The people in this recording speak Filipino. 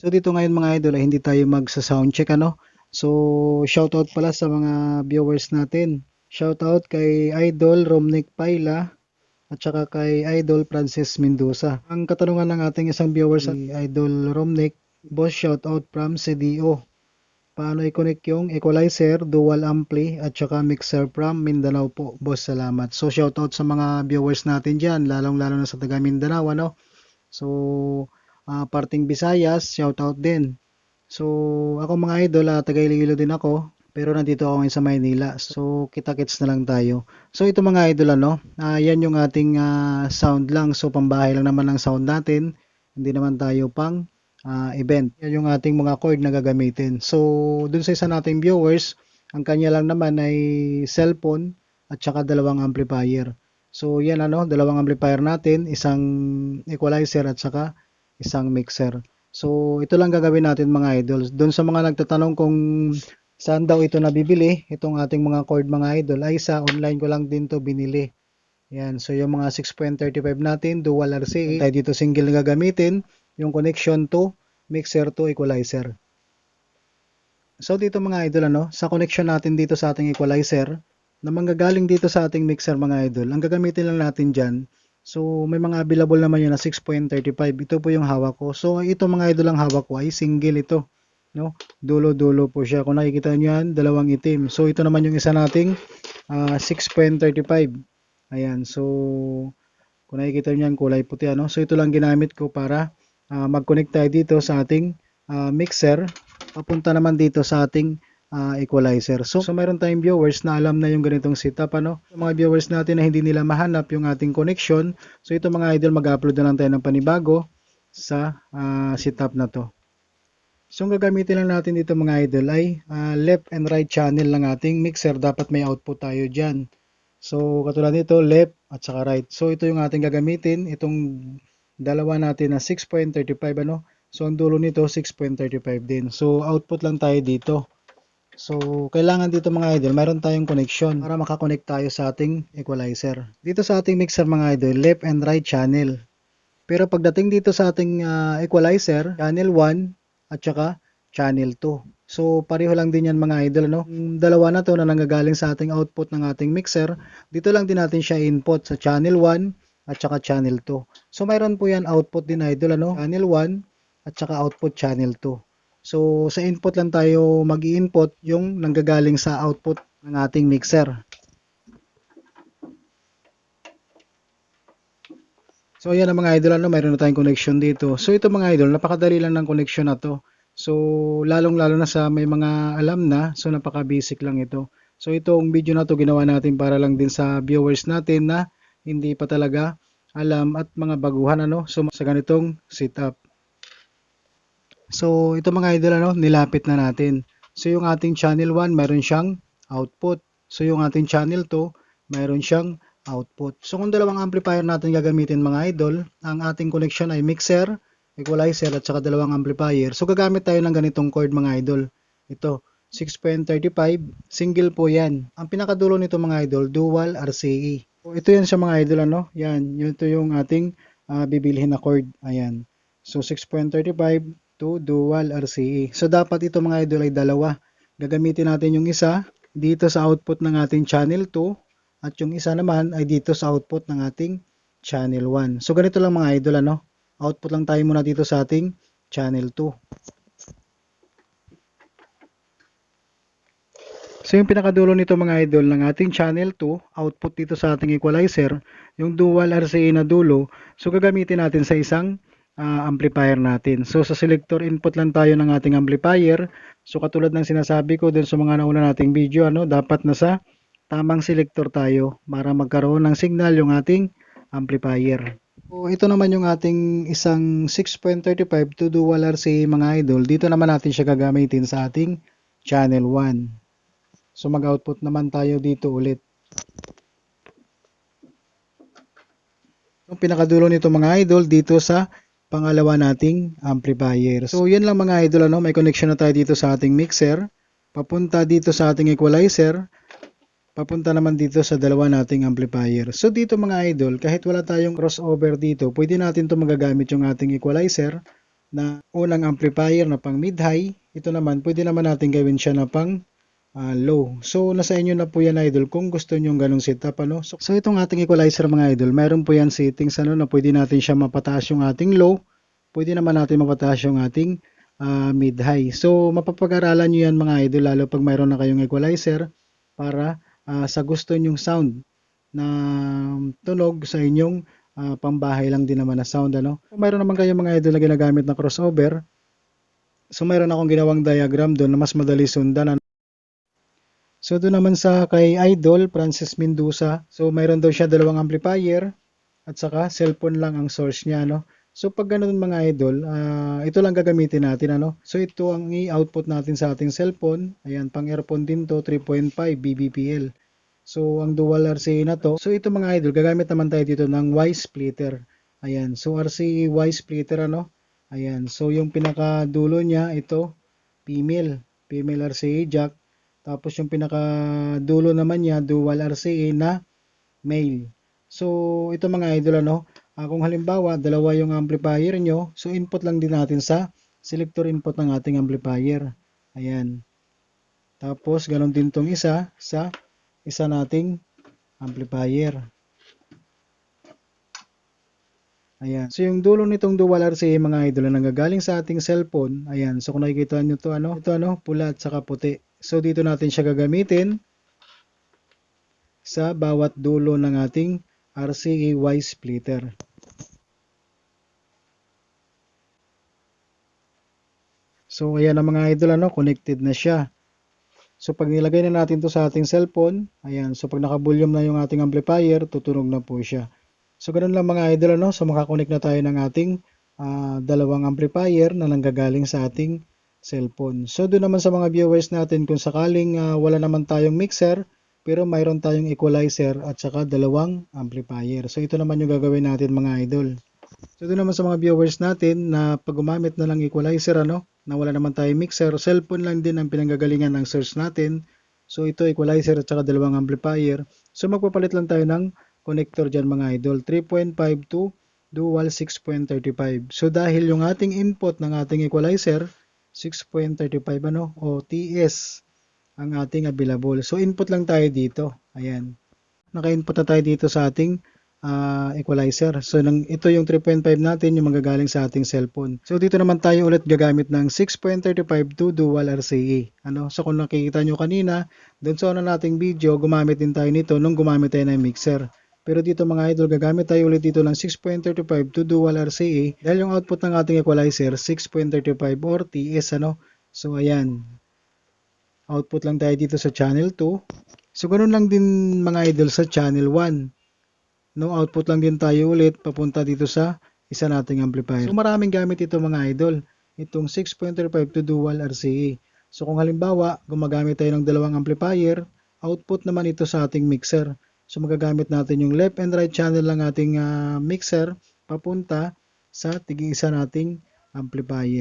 So dito ngayon mga idol ay hindi tayo magsa sound check ano. So shoutout pala sa mga viewers natin. Shoutout kay Idol Romnick Paila at saka kay Idol Francis Mendoza. Ang katanungan ng ating isang viewers ay Idol Romnick, boss shoutout from CDO. Paano i-connect yung equalizer, dual ampli at saka mixer from Mindanao po. Boss, salamat. So shoutout sa mga viewers natin dyan, lalong-lalo na sa taga Mindanao ano. So ah, parting Visayas, shoutout din. So ako mga idol, ah, taga din ako. Pero nandito ako ngayon sa Maynila. So kita-kits na lang tayo. So ito mga idol ano, ah, yan yung ating ah, sound lang. So pambahay lang naman ang sound natin. Hindi naman tayo pang ah, event. Yan yung ating mga chord na gagamitin. So dun sa isa nating viewers, ang kanya lang naman ay cellphone at saka dalawang amplifier. So yan ano, dalawang amplifier natin, isang equalizer at saka isang mixer. So ito lang gagawin natin mga idols. Doon sa mga nagtatanong kung saan daw ito nabibili, itong ating mga chord mga idol, ay sa online ko lang din to binili. Yan, so yung mga 6.35 natin, dual RCA, tayo dito single na gagamitin, yung connection to mixer to equalizer. So dito mga idol ano, sa connection natin dito sa ating equalizer, na manggagaling dito sa ating mixer mga idol, ang gagamitin lang natin dyan, so may mga available naman yun na 6.35, ito po yung hawak ko. So ito mga idol ang hawak ko ay single ito, no? Dulo-dulo po siya. Kung nakikita niyo yan, dalawang itim. So ito naman yung isa nating ah, 6.35. Ayan, so kung nakikita niyo yan, kulay puti ano. So ito lang ginamit ko para ah, mag-connect tayo dito sa ating ah, mixer papunta naman dito sa ating ah, equalizer. So, so mayroon tayong viewers na alam na yung ganitong setup ano. Yung mga viewers natin na hindi nila mahanap yung ating connection. So ito mga idol mag-upload na lang tayo ng panibago sa ah, setup na to. So ang gagamitin lang natin dito mga idol ay ah, left and right channel ng ating mixer. Dapat may output tayo dyan. So katulad nito left at saka right. So ito yung ating gagamitin. Itong dalawa natin na 6.35 ano. So ang dulo nito 6.35 din. So output lang tayo dito. So, kailangan dito mga idol, mayroon tayong connection para makakonect tayo sa ating equalizer. Dito sa ating mixer mga idol, left and right channel. Pero pagdating dito sa ating ah, equalizer, channel 1 at saka channel 2. So, pareho lang din yan mga idol. No? Dalawa na to na nanggagaling sa ating output ng ating mixer, dito lang din natin siya input sa channel 1 at saka channel 2. So, mayroon po yan output din idol. Ano? Channel 1 at saka output channel 2. So, sa input lang tayo mag input yung nanggagaling sa output ng ating mixer. So, ayan ang mga idol, ano, mayroon na tayong connection dito. So, ito mga idol, napakadali lang ng connection na to. So, lalong-lalo na sa may mga alam na, so napaka-basic lang ito. So, itong video na to ginawa natin para lang din sa viewers natin na hindi pa talaga alam at mga baguhan ano, so sa ganitong setup. So, ito mga idol, ano, nilapit na natin. So, yung ating channel 1, mayroon siyang output. So, yung ating channel 2, mayroon siyang output. So, kung dalawang amplifier natin gagamitin mga idol, ang ating connection ay mixer, equalizer, at saka dalawang amplifier. So, gagamit tayo ng ganitong chord mga idol. Ito, 6.35, single po yan. Ang pinakadulo nito mga idol, dual RCA. So, ito yan sa mga idol, ano? Yan, ito yung ating ah, bibilhin na chord. Ayan. So, 6.35, to dual RCA. So dapat ito mga idol ay dalawa. Gagamitin natin yung isa dito sa output ng ating channel 2 at yung isa naman ay dito sa output ng ating channel 1. So ganito lang mga idol ano. Output lang tayo muna dito sa ating channel 2. So yung pinakadulo nito mga idol ng ating channel 2, output dito sa ating equalizer, yung dual RCA na dulo, so gagamitin natin sa isang ah, amplifier natin. So sa selector input lang tayo ng ating amplifier. So katulad ng sinasabi ko dun sa mga nauna nating video, ano, dapat nasa tamang selector tayo para magkaroon ng signal yung ating amplifier. So ito naman yung ating isang 6.35 to dual RCA mga idol. Dito naman natin siya gagamitin sa ating channel 1. So mag-output naman tayo dito ulit. Yung pinakadulo nito mga idol dito sa pangalawa nating amplifier. So yan lang mga idol ano, may connection na tayo dito sa ating mixer. Papunta dito sa ating equalizer. Papunta naman dito sa dalawa nating amplifier. So dito mga idol, kahit wala tayong crossover dito, pwede natin to magagamit yung ating equalizer na unang amplifier na pang mid-high. Ito naman, pwede naman natin gawin siya na pang ah, low. So, nasa inyo na po yan idol kung gusto nyo ganong setup. Ano? So, so, itong ating equalizer mga idol, mayroon po yan settings ano, na pwede natin siya mapataas yung ating low. Pwede naman natin mapataas yung ating ah, mid-high. So, mapapag-aralan nyo yan mga idol, lalo pag mayroon na kayong equalizer para ah, sa gusto nyong sound na tunog sa inyong ah, pambahay lang din naman na sound. Ano? Kung mayroon naman kayong mga idol na ginagamit na crossover, so mayroon akong ginawang diagram doon na mas madali sundan. Ano? So doon naman sa kay Idol, Francis Mendoza, so mayroon daw siya dalawang amplifier at saka cellphone lang ang source niya. No? So pag ganun mga idol, ah, ito lang gagamitin natin. Ano? So ito ang i-output natin sa ating cellphone. Ayan, pang earphone din to, 3.5 BBPL. So ang dual RCA na to. So ito mga idol, gagamit naman tayo dito ng Y splitter. Ayan, so RCA Y splitter ano? Ayan, so yung pinakadulo niya ito, female, female RCA jack. Tapos yung pinakadulo naman niya, dual RCA na male. So ito mga idol ano, Ah, kung halimbawa dalawa yung amplifier nyo, so input lang din natin sa selector input ng ating amplifier. Ayan. Tapos ganon din tong isa sa isa nating amplifier. Ayan. So yung dulo nitong dual RCA mga idol na nanggagaling sa ating cellphone, ayan. So kung nakikita nyo to ano, ito ano, pula at saka puti. So dito natin siya gagamitin sa bawat dulo ng ating RCA Y splitter. So ayan ang mga idol ano, connected na siya. So pag nilagay na natin to sa ating cellphone, ayan, so pag naka-volume na yung ating amplifier, tutunog na po siya. So ganun lang mga idol ano, so makakonect na tayo ng ating ah, dalawang amplifier na nanggagaling sa ating cellphone. So doon naman sa mga viewers natin kung sakaling ah, wala naman tayong mixer, pero mayroon tayong equalizer at saka dalawang amplifier. So ito naman yung gagawin natin mga idol. So doon naman sa mga viewers natin na pag gumamit na lang equalizer ano, na wala naman tayong mixer, cellphone lang din ang pinanggagalingan ng source natin. So ito equalizer at saka dalawang amplifier. So magpapalit lang tayo ng connector dyan mga idol, 3.5 to dual 6.35. So dahil yung ating input ng ating equalizer 6.35 ano o TS ang ating available. So input lang tayo dito. Ayan. Naka-input na tayo dito sa ating ah, equalizer. So nang ito yung 3.5 natin yung manggagaling sa ating cellphone. So dito naman tayo ulit gagamit ng 6.35 to dual RCA. Ano? So kung nakikita nyo kanina, doon sa una nating video, gumamit din tayo nito nung gumamit tayo ng mixer. Pero dito mga idol, gagamit tayo ulit dito ng 6.35 to dual RCA dahil yung output ng ating equalizer 6.35 or TS ano. So ayan, output lang tayo dito sa channel 2. So ganun lang din mga idol sa channel 1. No, output lang din tayo ulit papunta dito sa isa nating amplifier. So maraming gamit ito mga idol. Itong 6.35 to dual RCA. So kung halimbawa, gumagamit tayo ng dalawang amplifier, output naman ito sa ating mixer. So magagamit natin yung left and right channel ng ating ah, mixer papunta sa tig-isa nating amplifier.